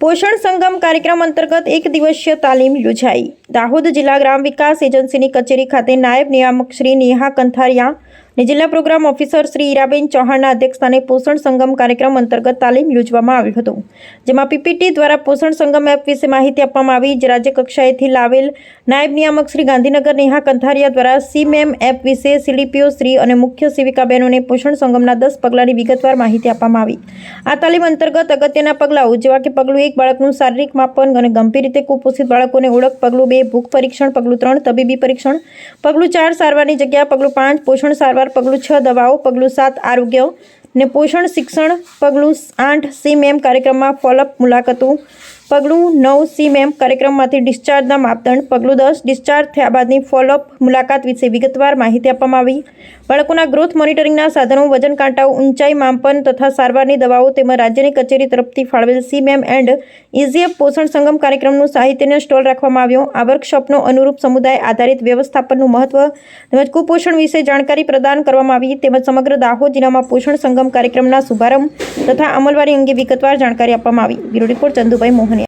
પોષણ સંગમ કાર્યક્રમ અંતર્ગત એક દિવસીય તાલીમ યોજાઈ. દાહોદ જિલ્લા ગ્રામ વિકાસ એજન્સીની કચેરી ખાતે નાયબ નિયામક શ્રી નેહા કંથારિયા અને જિલ્લા પ્રોગ્રામ ઓફિસર શ્રી ઈરાબેન ચૌહાણના અધ્યક્ષસ્થાને પોષણ સંગમ કાર્યક્રમ અંતર્ગત તાલીમ યોજવામાં આવ્યું હતું, જેમાં પીપીટી દ્વારા પોષણ સંગમ એપ વિશે માહિતી આપવામાં આવી, જે રાજ્ય કક્ષાએથી લાવેલ નાયબ નિયામક શ્રી ગાંધીનગર નેહા કંથારિયા દ્વારા સીમેમ એપ વિશે સીડીપીઓ શ્રી અને મુખ્ય સેવિકાબહેનોને પોષણ સંગમના દસ પગલાંની વિગતવાર માહિતી આપવામાં આવી. આ તાલીમ અંતર્ગત અગત્યના પગલાઓ જેવા કે પગલું એક, બાળકનું શારીરિક માપન અને ગંભીર રીતે કુપોષિત બાળકોને ઓળખ, પગલું બે, ભૂખ પરીક્ષણ, પગલું ત્રણ, તબીબી પરીક્ષણ, પગલું ચાર, સારવારની જગ્યા, પગલું પાંચ, પોષણ સારવાર પગલું છ દવાઓ, પગલું સાત આરોગ્ય ને પોષણ શિક્ષણ, પગલું આઠ સીમ એમ કાર્યક્રમમાં ફોલોઅપ મુલાકાતો પગલું નવ સીમ એમ કાર્યક્રમમાંથી ડિસ્ચાર્જના માપદંડ, પગલું દસ ડિસ્ચાર્જ થયા બાદની ફોલોઅપ મુલાકાત વિશે વિગતવાર માહિતી આપવામાં આવી. બાળકોના ગ્રોથ મોનિટરિંગના સાધનો, વજન કાંટાઓ, ઊંચાઈ, માપન તથા સારવારની દવાઓ તેમજ રાજ્યની કચેરી તરફથી ફાળવેલ સીમેમ એન્ડ ઇઝીએફ પોષણ સંગમ કાર્યક્રમનું સાહિત્યનો સ્ટોલ રાખવામાં આવ્યો. આ વર્કશોપનો અનુરૂપ સમુદાય આધારિત વ્યવસ્થાપનનું મહત્વ તેમજ કુપોષણ વિશે જાણકારી પ્રદાન કરવામાં આવી તેમજ સમગ્ર દાહોદ જિલ્લામાં પોષણ સંગમ કાર્યક્રમના શુભારંભ તથા અમલવારી અંગે વિગતવાર જાણકારી આપવામાં આવી. Bureau report Chandubhai Mohaniya.